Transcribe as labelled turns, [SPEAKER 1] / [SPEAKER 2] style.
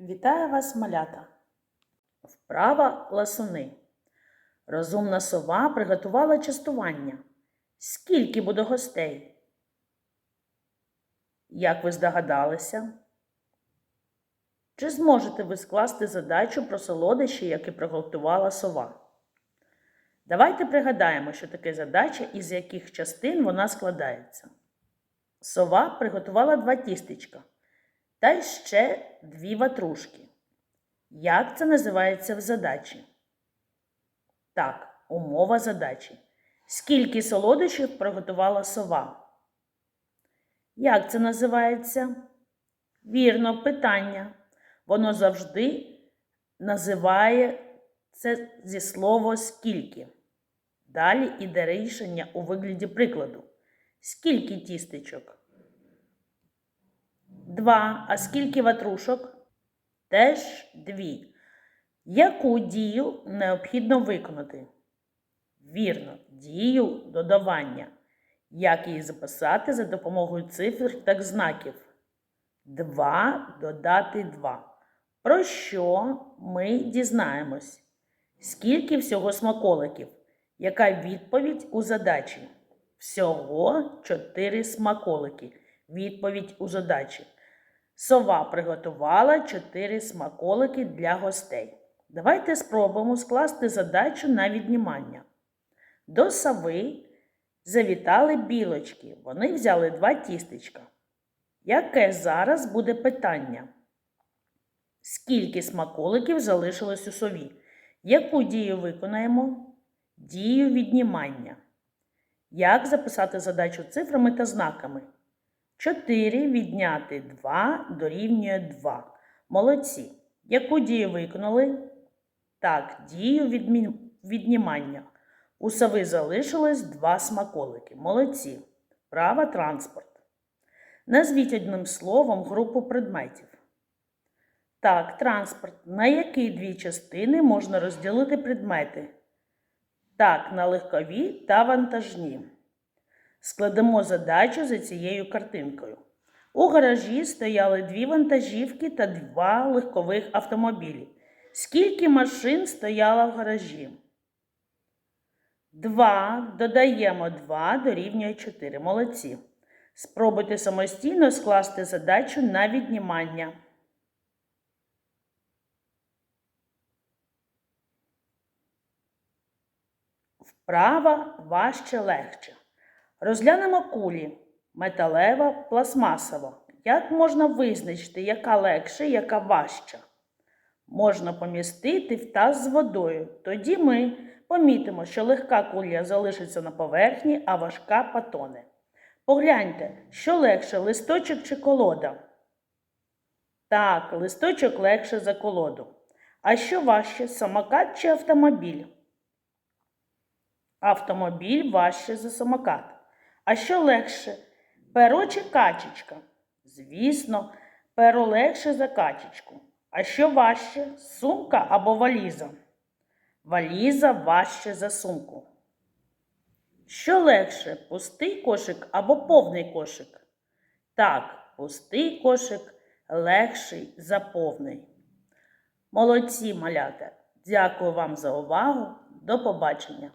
[SPEAKER 1] Вітаю вас, малята! Вправа ласуни. Розумна сова приготувала частування. Скільки буде гостей? Як ви здогадалися? Чи зможете ви скласти задачу про солодощі, які приготувала сова? Давайте пригадаємо, що таке задача і з яких частин вона складається. Сова приготувала два тістечка та ще дві ватрушки. Як це називається в задачі? Так, умова задачі. Скільки солодощів приготувала сова? Як це називається? Вірно, питання. Воно завжди називає це зі слова скільки. Далі іде рішення у вигляді прикладу. Скільки тістечок? Два. А скільки ватрушок? Теж дві. Яку дію необхідно виконати? Вірно, дію додавання. Як її записати за допомогою цифр та знаків? 2 додати 2. Про що ми дізнаємось? Скільки всього смаколиків? Яка відповідь у задачі? Всього 4 смаколики. Відповідь у задачі. Сова приготувала 4 смаколики для гостей. Давайте спробуємо скласти задачу на віднімання. До сови завітали білочки. Вони взяли два тістечка. Яке зараз буде питання? Скільки смаколиків залишилось у сові? Яку дію виконаємо? Дію віднімання. Як записати задачу цифрами та знаками? 4 відняти 2 дорівнює 2. Молодці. Яку дію виконали? Так, дію віднімання. У сови залишилось два смаколики. Молодці. Права транспорт. Назвіть одним словом групу предметів. Так, транспорт. На які дві частини можна розділити предмети? Так, на легкові та вантажні. Складемо задачу за цією картинкою. У гаражі стояли дві вантажівки та два легкових автомобілі. Скільки машин стояло в гаражі? Два. Додаємо 2 дорівнює 4. Молодці. Спробуйте самостійно скласти задачу на віднімання. Вправа важче легче. Розглянемо кулі. Металева, пластмасова. Як можна визначити, яка легша, яка важча? Можна помістити в таз з водою. Тоді ми помітимо, що легка куля залишиться на поверхні, а важка потоне. Погляньте, що легше листочок чи колода? Так, листочок легше за колоду. А що важче самокат чи автомобіль? Автомобіль важче за самокат. А що легше? Перо чи качечка? Звісно, перо легше за качечку. А що важче? Сумка або валіза? Валіза важче за сумку. Що легше? Пустий кошик або повний кошик? Так, пустий кошик легший за повний. Молодці малята! Дякую вам за увагу. До побачення!